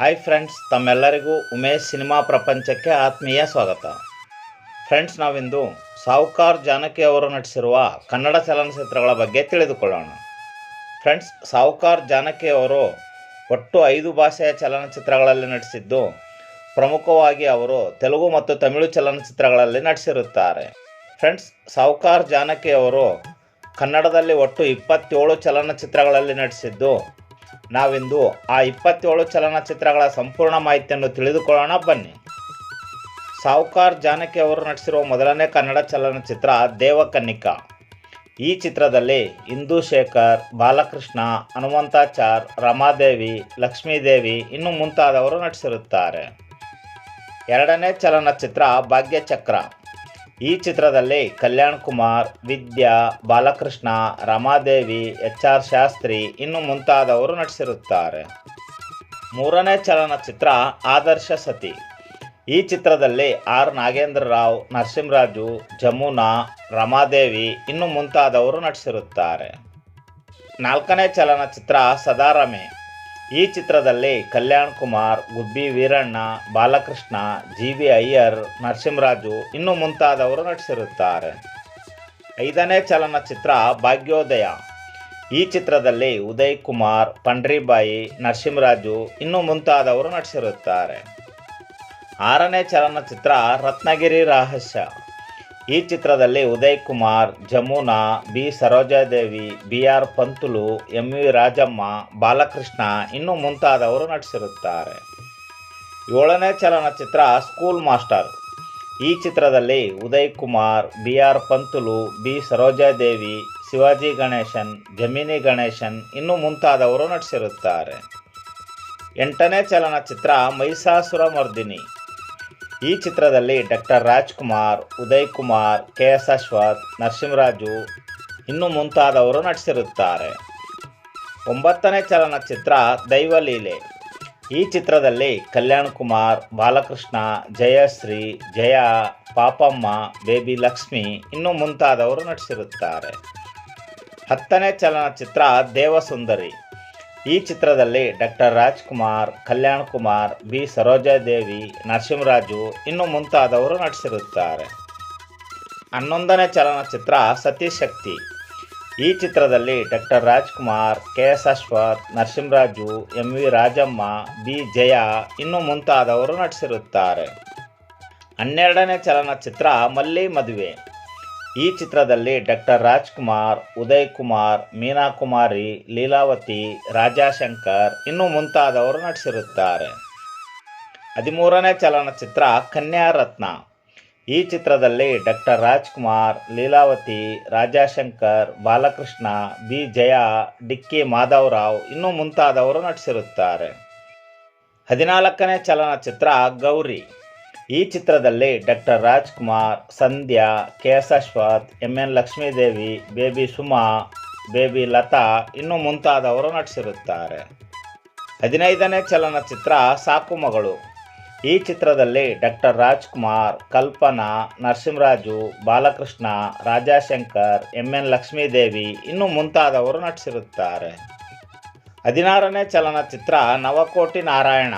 Hi friends ತಮ್ಮೆಲ್ಲರಿಗೂ Umesh cinema ಪ್ರಪಂಚಕ್ಕೆ ಆತ್ಮೀಯ ಸ್ವಾಗತ. ಫ್ರೆಂಡ್ಸ್ ನಾವಿಂದು ಸಾವುಕಾರ್ ಜಾನಕಿ ಅವರು ನಟಿಸಿರುವ ಕನ್ನಡ ಚಲನಚಿತ್ರಗಳ ಬಗ್ಗೆ ತಿಳಿದುಕೊಳ್ಳೋಣ. ಫ್ರೆಂಡ್ಸ್ ಸಾವುಕಾರ್ ಜಾನಕಿ ಅವರು ಒಟ್ಟು ಐದು ಭಾಷೆಯ ಚಲನಚಿತ್ರಗಳಲ್ಲಿ ನಟಿಸಿದ್ದು, ಪ್ರಮುಖವಾಗಿ ಅವರು ತೆಲುಗು ಮತ್ತು ತಮಿಳು ಚಲನಚಿತ್ರಗಳಲ್ಲಿ ನಟಿಸಿರುತ್ತಾರೆ. ಫ್ರೆಂಡ್ಸ್ ಸಾವುಕಾರ್ ಜಾನಕಿ ಅವರು ಕನ್ನಡದಲ್ಲಿ ಒಟ್ಟು ಇಪ್ಪತ್ತೇಳು ಚಲನಚಿತ್ರಗಳಲ್ಲಿ ನಟಿಸಿದ್ದು ನಾವಿಂದು ಆ ಇಪ್ಪತ್ತೇಳು ಚಲನಚಿತ್ರಗಳ ಸಂಪೂರ್ಣ ಮಾಹಿತಿಯನ್ನು ತಿಳಿದುಕೊಳ್ಳೋಣ, ಬನ್ನಿ. ಸಾವುಕಾರ್ ಜಾನಕಿ ಅವರು ನಟಿಸಿರುವ ಮೊದಲನೇ ಕನ್ನಡ ಚಲನಚಿತ್ರ ದೇವಕನ್ನಿಕಾ. ಈ ಚಿತ್ರದಲ್ಲಿ ಇಂದು ಶೇಖರ್, ಬಾಲಕೃಷ್ಣ, ಹನುಮಂತಾಚಾರ್, ರಮಾದೇವಿ, ಲಕ್ಷ್ಮೀದೇವಿ ಇನ್ನು ಮುಂತಾದವರು ನಟಿಸಿರುತ್ತಾರೆ. ಎರಡನೇ ಚಲನಚಿತ್ರ ಭಾಗ್ಯಚಕ್ರ. ಈ ಚಿತ್ರದಲ್ಲಿ ಕಲ್ಯಾಣ್ ಕುಮಾರ್, ವಿದ್ಯಾ, ಬಾಲಕೃಷ್ಣ, ರಮಾದೇವಿ, ಎಚ್ ಆರ್ ಶಾಸ್ತ್ರಿ ಇನ್ನು ಮುಂತಾದವರು ನಟಿಸಿರುತ್ತಾರೆ. ಮೂರನೇ ಚಲನಚಿತ್ರ ಆದರ್ಶ ಸತಿ. ಈ ಚಿತ್ರದಲ್ಲಿ ಆರ್ ನಾಗೇಂದ್ರ ರಾವ್ ನರಸಿಂಹರಾಜು, ಜಮುನಾ, ರಮಾದೇವಿ ಇನ್ನು ಮುಂತಾದವರು ನಟಿಸಿರುತ್ತಾರೆ. ನಾಲ್ಕನೇ ಚಲನಚಿತ್ರ ಸದಾರಮೆ. ಈ ಚಿತ್ರದಲ್ಲಿ ಕಲ್ಯಾಣ್ ಕುಮಾರ್, ಗುಬ್ಬಿ ವೀರಣ್ಣ, ಬಾಲಕೃಷ್ಣ ಜಿ ವಿ ಅಯ್ಯರ್, ನರಸಿಂಹರಾಜು ಇನ್ನು ಮುಂತಾದವರು ನಟಿಸಿರುತ್ತಾರೆ. ಐದನೇ ಚಲನಚಿತ್ರ ಭಾಗ್ಯೋದಯ. ಈ ಚಿತ್ರದಲ್ಲಿ ಉದಯ್ ಕುಮಾರ್, ಪಂಡ್ರಿಬಾಯಿ, ನರಸಿಂಹರಾಜು ಇನ್ನು ಮುಂತಾದವರು ನಟಿಸಿರುತ್ತಾರೆ. ಆರನೇ ಚಲನಚಿತ್ರ ರತ್ನಗಿರಿ ರಹಸ್ಯ. ಈ ಚಿತ್ರದಲ್ಲಿ Uday Kumar Jamuna, B. Sarojadevi, B. R. Pantulu, M. V. Rajamma, Balakrishna ಇನ್ನು ಮುಂತಾದವರು ನಟಿಸಿರುತ್ತಾರೆ. ಏಳನೇ ಚಲನಚಿತ್ರ ಸ್ಕೂಲ್ ಮಾಸ್ಟರ್. ಈ ಚಿತ್ರದಲ್ಲಿ Uday Kumar B. R. Pantulu, B. Sarojadevi, Shivaji Ganesan, Gemini Ganesan ಇನ್ನು ಮುಂತಾದವರು ನಟಿಸಿರುತ್ತಾರೆ. ಎಂಟನೇ ಚಲನಚಿತ್ರ ಮೈಸಾಸುರ ಮರ್ದಿನಿ ಈ ಚಿತ್ರದಲ್ಲಿ doctor Rajkumar Uday Kumar K S Ashwath, Narasimharaju ಇನ್ನು ಮುಂತಾದವರು ನಟಿಸಿರುತ್ತಾರೆ. ಒಂಬತ್ತನೇ ಚಲನಚಿತ್ರ ದೈವಲೀಲೆ ಈ ಚಿತ್ರದಲ್ಲಿ ಕಲ್ಯಾಣ್ ಕುಮಾರ್ ಬಾಲಕೃಷ್ಣ, ಜಯಶ್ರೀ, ಜಯ, ಪಾಪಮ್ಮ, ಬೇಬಿ ಲಕ್ಷ್ಮಿ ಇನ್ನು ಮುಂತಾದವರು ನಟಿಸಿರುತ್ತಾರೆ. ಹತ್ತನೇ ಚಲನಚಿತ್ರ ದೇವಸುಂದರಿ. ಈ ಚಿತ್ರದಲ್ಲಿ ಡಾಕ್ಟರ್ ರಾಜ್ಕುಮಾರ್, ಕಲ್ಯಾಣ್ ಕುಮಾರ್, ಬಿ. ಸರೋಜಾದೇವಿ, ನರಸಿಂಹರಾಜು ಇನ್ನು ಮುಂತಾದವರು ನಟಿಸಿರುತ್ತಾರೆ. ಹನ್ನೊಂದನೇ ಚಲನಚಿತ್ರ ಸತೀಶಕ್ತಿ ಈ ಚಿತ್ರದಲ್ಲಿ doctor Rajkumar, K. S. Ashwath, Narasimharaju, M. V. Rajamma, B. Jaya ಇನ್ನು ಮುಂತಾದವರು ನಟಿಸಿರುತ್ತಾರೆ. ಹನ್ನೆರಡನೇ ಚಲನಚಿತ್ರ ಮಲ್ಲಿ ಮದುವೆ. ಈ ಚಿತ್ರದಲ್ಲಿ ಡಾಕ್ಟರ್ ರಾಜ್ಕುಮಾರ್ ಉದಯ್ ಕುಮಾರ್ ಮೀನಾ ಕುಮಾರಿ ಲೀಲಾವತಿ, ರಾಜಾಶಂಕರ್ ಇನ್ನು ಮುಂತಾದವರು ನಟಿಸಿರುತ್ತಾರೆ. ಹದಿಮೂರನೇ ಚಲನಚಿತ್ರ ಕನ್ಯಾರತ್ನ ಈ ಚಿತ್ರದಲ್ಲಿ ಡಾಕ್ಟರ್ ರಾಜ್ಕುಮಾರ್, ಲೀಲಾವತಿ, ರಾಜಾಶಂಕರ್, ಬಾಲಕೃಷ್ಣ, ಬಿ. ಜಯ, ಡಿಕ್ಕಿ ಮಾಧವರಾವ್ ಇನ್ನೂ ಮುಂತಾದವರು ನಟಿಸಿರುತ್ತಾರೆ. ಹದಿನಾಲ್ಕನೇ ಚಲನಚಿತ್ರ ಗೌರಿ. ಈ ಚಿತ್ರದಲ್ಲಿ doctor Rajkumar, Sandhya K S Ashwath M N Lakshmidevi, Baby Suma, Baby Latha ಇನ್ನು ಮುಂತಾದವರು ನಟಿಸಿರುತ್ತಾರೆ. ಹದಿನೈದನೇ ಚಲನಚಿತ್ರ ಸಾಕು ಮಗಳು. ಈ ಚಿತ್ರದಲ್ಲಿ doctor Rajkumar, Kalpana, Narasimharaju, Balakrishna, Rajashankar M N Lakshmidevi ಇನ್ನು ಮುಂತಾದವರು ನಟಿಸಿರುತ್ತಾರೆ. ಹದಿನಾರನೇ ಚಲನಚಿತ್ರ ನವಕೋಟಿ ನಾರಾಯಣ.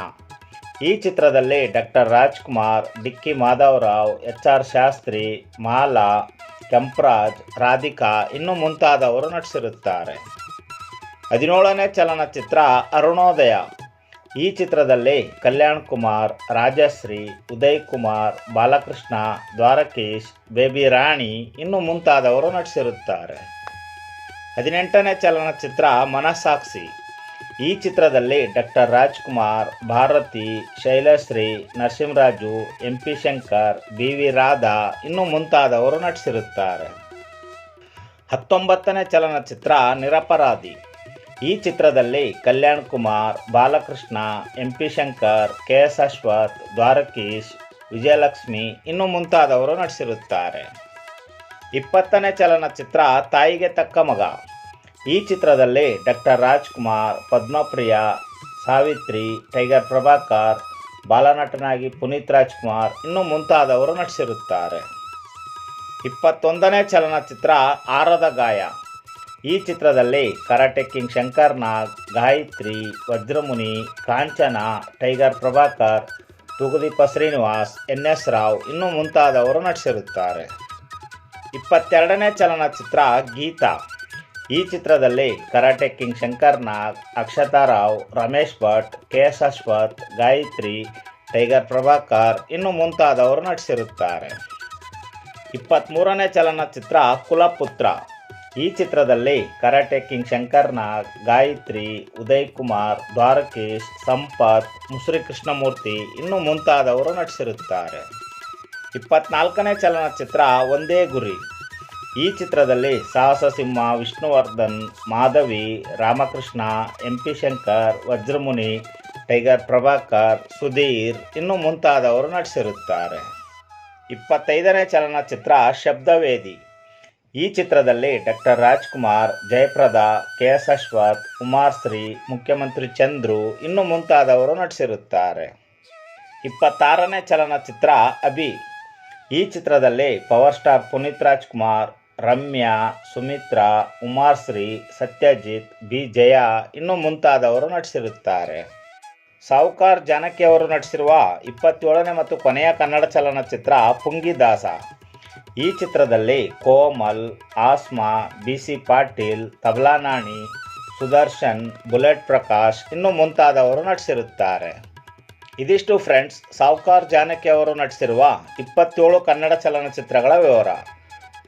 ಈ ಚಿತ್ರದಲ್ಲಿ doctor Rajkumar, Dikki Madhavarao, H R Shastri, Mala, Kemparaj, Radhika ಇನ್ನು ಮುಂತಾದವರು ನಟಿಸಿರುತ್ತಾರೆ. ಹದಿನೇಳನೇ ಚಲನಚಿತ್ರ ಅರುಣೋದಯ. ಈ ಚಿತ್ರದಲ್ಲಿ ಕಲ್ಯಾಣ್ ಕುಮಾರ್, ರಾಜಶ್ರೀ, ಉದಯ್ ಕುಮಾರ್, ಬಾಲಕೃಷ್ಣ, ದ್ವಾರಕೀಶ್, ಬೇಬಿ ರಾಣಿ ಇನ್ನು ಮುಂತಾದವರು ನಟಿಸಿರುತ್ತಾರೆ. ಹದಿನೆಂಟನೇ ಚಲನಚಿತ್ರ ಮನಸ್ಸಾಕ್ಷಿ. ಈ ಚಿತ್ರದಲ್ಲಿ doctor Rajkumar, Bharathi, Shylashree, Narasimharaju M P Shankar B V Radha ಇನ್ನೂ ಮುಂತಾದವರು ನಟಿಸಿರುತ್ತಾರೆ. ಹತ್ತೊಂಬತ್ತನೇ ಚಲನಚಿತ್ರ ನಿರಪರಾಧಿ. ಈ ಚಿತ್ರದಲ್ಲಿ Kalyan Kumar, Balakrishna M P Shankar K S Ashwath, Dwarakish, Vijayalakshmi ಇನ್ನು ಮುಂತಾದವರು ನಟಿಸಿರುತ್ತಾರೆ. ಇಪ್ಪತ್ತನೇ ಚಲನಚಿತ್ರ ತಾಯಿಗೆ ತಕ್ಕ ಮಗ. ಈ ಚಿತ್ರದಲ್ಲಿ ಡಾಕ್ಟರ್ ರಾಜ್ಕುಮಾರ್, ಪದ್ಮಪ್ರಿಯ, ಸಾವಿತ್ರಿ, ಟೈಗರ್ ಪ್ರಭಾಕರ್, ಬಾಲನಟನಾಗಿ ಪುನೀತ್ ರಾಜ್ಕುಮಾರ್ ಇನ್ನೂ ಮುಂತಾದವರು ನಟಿಸಿರುತ್ತಾರೆ. ಇಪ್ಪತ್ತೊಂದನೇ ಚಲನಚಿತ್ರ ಆರದ ಗಾಯ. ಈ ಚಿತ್ರದಲ್ಲಿ karate king Shankar Nag, Gayathri, Vajramuni, Kanchana, Tiger Prabhakar, Thoogudeepa Srinivas, N S Rao ಇನ್ನೂ ಮುಂತಾದವರು ನಟಿಸಿರುತ್ತಾರೆ. ಇಪ್ಪತ್ತೆರಡನೇ ಚಲನಚಿತ್ರ ಗೀತಾ. ಈ ಚಿತ್ರದಲ್ಲಿ karate king Shankar Nag, Akshatha Rao, Ramesh Bhat, K S Ashwath, Gayathri, Tiger Prabhakar ಇನ್ನು ಮುಂತಾದವರು ನಟಿಸಿರುತ್ತಾರೆ. ಇಪ್ಪತ್ತ್ಮೂರನೇ ಚಲನಚಿತ್ರ ಕುಲಪುತ್ರ. ಈ ಚಿತ್ರದಲ್ಲಿ ಕರಾಟೆ ಕಿಂಗ್ ಶಂಕರ್ ನಾಗ್, ಗಾಯತ್ರಿ ಉದಯ್ ಕುಮಾರ್ ದ್ವಾರಕೇಶ್, ಸಂಪತ್ ಮುಸುರಿ ಕೃಷ್ಣಮೂರ್ತಿ ಇನ್ನು ಮುಂತಾದವರು ನಟಿಸಿರುತ್ತಾರೆ. ಇಪ್ಪತ್ನಾಲ್ಕನೇ ಚಲನಚಿತ್ರ ಒಂದೇ ಗುರಿ. ಈ ಚಿತ್ರದಲ್ಲಿ Sahasa Simha Vishnuvardhan, Madhavi, Ramakrishna M P Shankar, Vajramuni, Tiger Prabhakar, Sudheer ಇನ್ನು ಮುಂತಾದವರು ನಟಿಸಿರುತ್ತಾರೆ. ಇಪ್ಪತ್ತೈದನೇ ಚಲನಚಿತ್ರ ಶಬ್ದವೇದಿ. ಈ ಚಿತ್ರದಲ್ಲಿ doctor Rajkumar, Jayaprada K S Ashwath Kumar Shri Mukhyamantri Chandru ಇನ್ನು ಮುಂತಾದವರು ನಟಿಸಿರುತ್ತಾರೆ. ಇಪ್ಪತ್ತಾರನೇ ಚಲನಚಿತ್ರ ಅಭಿ. ಈ ಚಿತ್ರದಲ್ಲಿ power star Puneeth Rajkumar Ramya, Sumithra, Umashree Shri Sathyajith B Jaya ಇನ್ನು ಮುಂತಾದವರು ನಟಿಸಿರುತ್ತಾರೆ. ಸಾವುಕಾರ್ ಜಾನಕಿ ಅವರು ನಟಿಸಿರುವ ಇಪ್ಪತ್ತೇಳನೇ ಮತ್ತು ಕೊನೆಯ ಕನ್ನಡ ಚಲನಚಿತ್ರ ಪುಂಗಿದಾಸ. ಈ ಚಿತ್ರದಲ್ಲಿ Komal, Asma B C Patil Tabla Nani Sudarshan, bullet Prakash ಇನ್ನು ಮುಂತಾದವರು ನಟಿಸಿರುತ್ತಾರೆ. ಇದಿಷ್ಟು ಫ್ರೆಂಡ್ಸ್ ಸಾವುಕಾರ್ ಜಾನಕಿ ಅವರು ನಟಿಸಿರುವ ಇಪ್ಪತ್ತೇಳು ಕನ್ನಡ ಚಲನಚಿತ್ರಗಳ ವಿವರ.